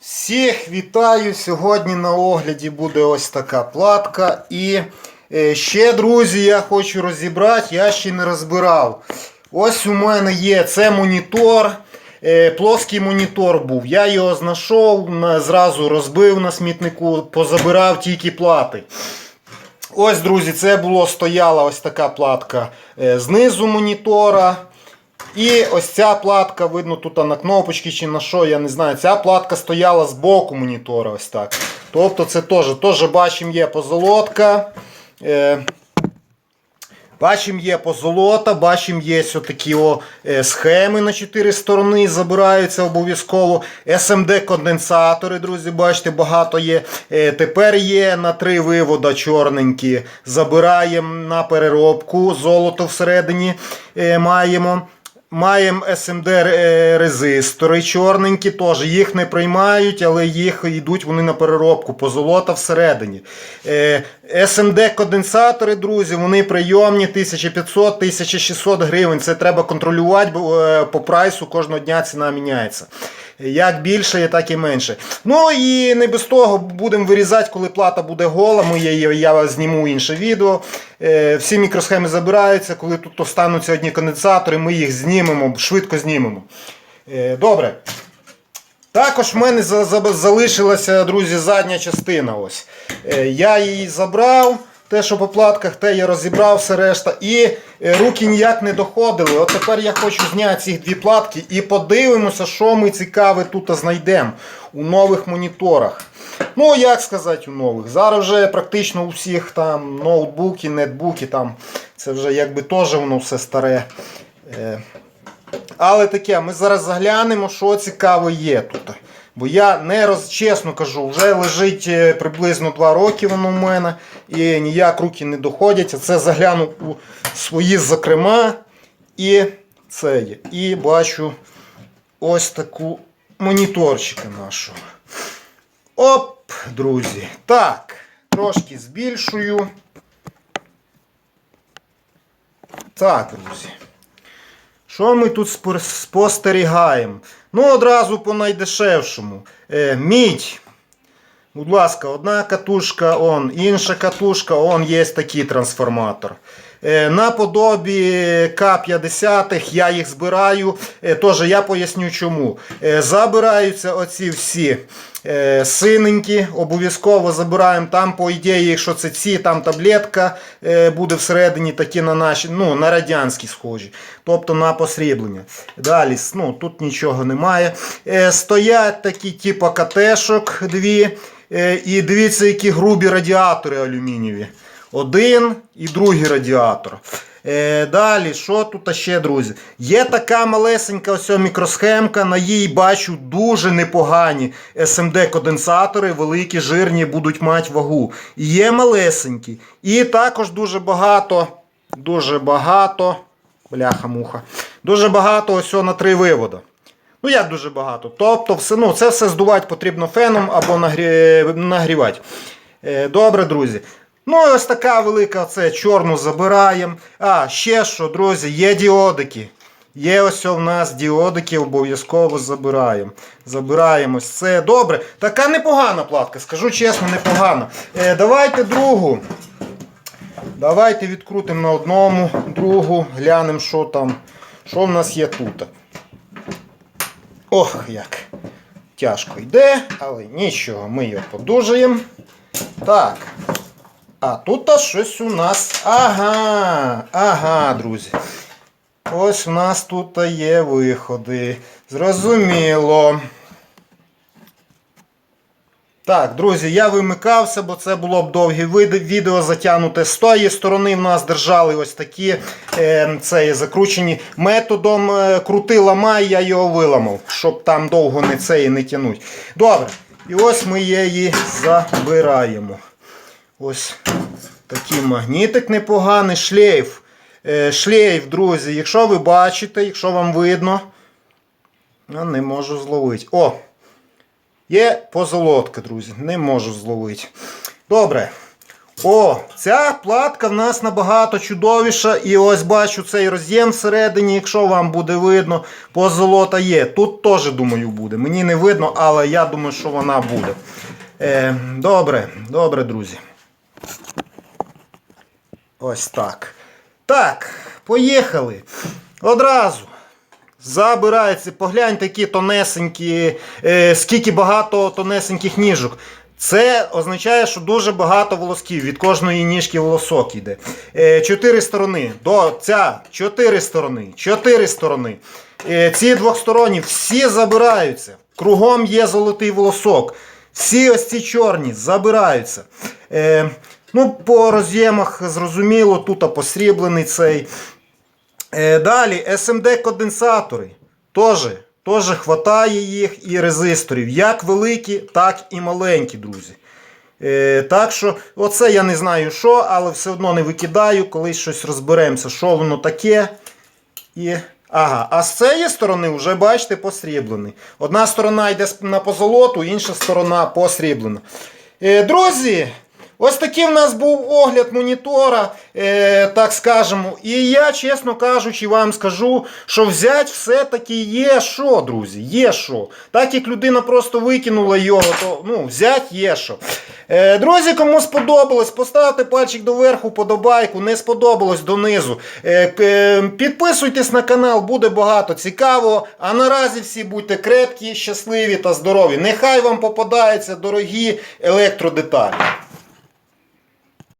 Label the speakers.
Speaker 1: Всіх вітаю! Сьогодні на огляді буде ось така платка. І е, ще, друзі, я хочу розібрати, я ще не розбирав. Ось у мене є це монітор. е, Плоский монітор був. Я його знайшов, зразу розбив на смітнику, позабирав тільки плати. Ось, друзі, це було стояла ось така платка е, знизу монітора. І ось ця платка, видно, тут на кнопочки чи на що, я не знаю. Ця платка стояла з боку монітора. ось так. Тобто це теж, теж бачимо, є позолотка. Е, Бачимо, є позолота, бачимо, є такі о, е, схеми на 4 сторони, забираються обов'язково. SMD конденсатори, друзі, бачите, багато є. Е, Тепер є на три вивода чорненькі. Забираємо на переробку, золото всередині е, маємо. Маємо SMD е, резистори чорненькі, теж їх не приймають, але їх йдуть вони на переробку, позолота всередині. СМД-конденсатори, друзі, вони прийомні 1500-1600 гривень. Це треба контролювати, бо е, по прайсу кожного дня ціна міняється. Як більше, так і менше. Ну і не без того будемо вирізати, коли плата буде гола. Ми її, я зніму інше відео. Е, Всі мікросхеми забираються, коли тут остануться одні конденсатори, ми їх знімемо, швидко знімемо. Е, Добре. Також в мене за- за- залишилася, друзі, задня частина. Ось. Е, Я її забрав, те, що по платках, те я розібрав все решта. І е, руки ніяк не доходили. От тепер я хочу зняти ці дві платки і подивимося, що ми цікаве тут знайдемо у нових моніторах. Ну, як сказати, у нових. Зараз вже практично у всіх там ноутбуки, нетбуки, там це вже якби теж воно все старе. Е, але таке, ми зараз заглянемо, що цікаво є тут. Бо я не роз, чесно кажу, вже лежить е, приблизно 2 роки воно в мене і ніяк руки не доходять. А це загляну у свої зокрема. І це є. І бачу ось таку моніторчика нашого. Оп, друзі. Так, трошки збільшую. Так, друзі. Що ми тут спостерігаємо? Ну, одразу по найдешевшому. Е, мідь. Будь ласка, одна катушка, он, інша катушка, он є такий трансформатор. Е, наподобі К-50 я їх збираю. Е, Тож я поясню чому. Е, забираються оці всі синенькі, обов'язково забираємо. Там, по ідеї, якщо це ці, там таблетка буде всередині, такі на наші, ну, на радянські схожі. Тобто на посріблення. Далі, ну, тут нічого немає. Стоять такі, типу катешок дві. І дивіться, які грубі радіатори алюмінієві. Один і другий радіатор. Е, далі, що тут ще, друзі? Є така малесенька ось мікросхемка, на їй бачу дуже непогані SMD конденсатори, великі, жирні, будуть мати вагу. І є малесенькі. І також дуже багато, дуже багато, бляха-муха, дуже багато ось на три вивода. Ну, як дуже багато. Тобто, все, ну, це все здувати потрібно феном або нагрі... нагрівати. Е, добре, друзі. Ну, ось така велика це чорну забираємо. А, ще що, друзі, є діодики. Є ось у нас діодики, обов'язково забираємо. Забираємо ось це. Добре. Така непогана платка, скажу чесно, непогана. Е, давайте другу. Давайте відкрутимо на одному, другу, глянемо, що там, що в нас є тут. Ох, як тяжко йде, але нічого, ми його подужаємо. Так. А тут щось у нас. Ага, ага, друзі. Ось у нас тут є виходи. Зрозуміло. Так, друзі, я вимикався, бо це було б довге відео затягнуте. З тої сторони в нас держали ось такі е, це є закручені методом е, крути ламай, я його виламав, щоб там довго не це і не тянуть. Добре. І ось ми її забираємо. Ось такий магнітик непоганий, шлейф. Е, шлейф, друзі, якщо ви бачите, якщо вам видно, я не можу зловити. О! Є позолотка, друзі, не можу зловити. Добре. О, ця платка в нас набагато чудовіша. І ось бачу цей роз'єм всередині, якщо вам буде видно, позолота є. Тут теж, думаю, буде. Мені не видно, але я думаю, що вона буде. Е, добре, добре, друзі. Ось так. Так, поїхали. Одразу. Забирається, погляньте, які тонесенькі, е, скільки багато тонесеньких ніжок. Це означає, що дуже багато волосків. Від кожної ніжки волосок йде. Е, чотири сторони. До ця чотири сторони. Чотири сторони. Е, ці двохсторонні всі забираються. Кругом є золотий волосок. Всі ось ці чорні забираються. Е, ну, по роз'ємах зрозуміло, тут посріблений цей. Е, далі SMD конденсатори. Теж, теж хватає їх і резисторів. Як великі, так і маленькі, друзі. Е, так що, оце я не знаю що, але все одно не викидаю, колись щось розберемося, що воно таке. І... Ага, а з цієї сторони вже, бачите, посріблений. Одна сторона йде на позолоту, інша сторона посріблена. Е, друзі, ось такий в нас був огляд монітора, е, так скажемо. І я, чесно кажучи, вам скажу, що взяти все-таки є що, друзі, є що. Так як людина просто викинула його, то ну, взяти є що. Е, друзі, кому сподобалось, поставте пальчик доверху, подобайку, не сподобалось донизу. Е, е, підписуйтесь на канал, буде багато цікавого. А наразі всі будьте крепкі, щасливі та здорові. Нехай вам попадаються дорогі електродеталі.